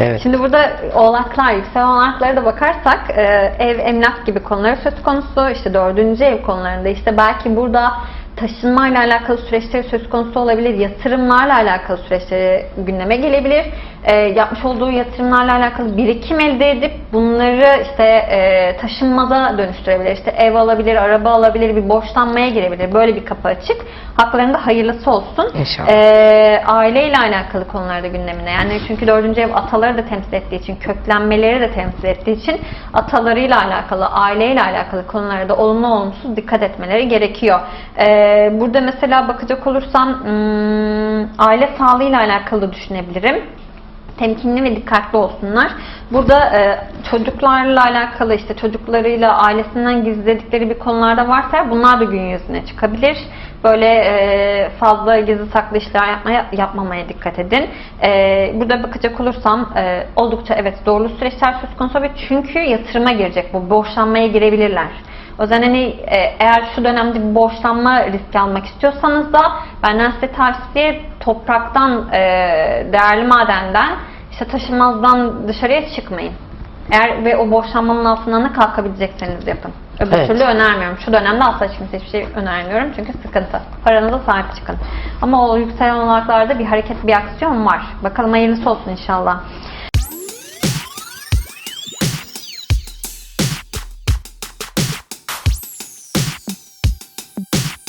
Evet. Şimdi burada oğlaklar, yükselen oğlaklara da bakarsak e, ev, emlak gibi konuları söz konusu. İşte dördüncü ev konularında işte belki burada taşınmayla alakalı süreçleri söz konusu olabilir. Yatırımlarla alakalı süreçleri gündeme gelebilir. E, yapmış olduğu yatırımlarla alakalı birikim elde edip bunları işte e, taşınmaza dönüştürebilir. İşte ev alabilir, araba alabilir, bir borçlanmaya girebilir. Böyle bir kapı açık. Haklarında hayırlısı olsun. İnşallah. E, aileyle alakalı konularda gündemine. Yani çünkü dördüncü ev ataları da temsil ettiği için, köklenmeleri de temsil ettiği için atalarıyla alakalı, aileyle alakalı konularda olumlu olumsuz dikkat etmeleri gerekiyor. E, burada mesela bakacak olursam hmm, aile sağlığıyla alakalı düşünebilirim temkinli ve dikkatli olsunlar. Burada e, çocuklarla alakalı işte çocuklarıyla ailesinden gizledikleri bir konularda varsa bunlar da gün yüzüne çıkabilir. Böyle e, fazla gizli saklı işler yapmaya, yapmamaya dikkat edin. E, burada bakacak olursam e, oldukça evet zorlu süreçler söz konusu ve çünkü yatırıma girecek bu borçlanmaya girebilirler. O yüzden hani e, eğer şu dönemde bir borçlanma riski almak istiyorsanız da benden size tavsiye topraktan, e, değerli madenden, işte taşınmazdan dışarıya çıkmayın. Eğer ve o borçlanmanın altından da kalkabilecekseniz yapın. Öbür Evet. türlü önermiyorum. Şu dönemde asla hiç kimseye hiçbir şey önermiyorum çünkü sıkıntı. Paranıza sahip çıkın. Ama o yükselen olanaklarda bir hareket, bir aksiyon var. Bakalım hayırlısı olsun inşallah.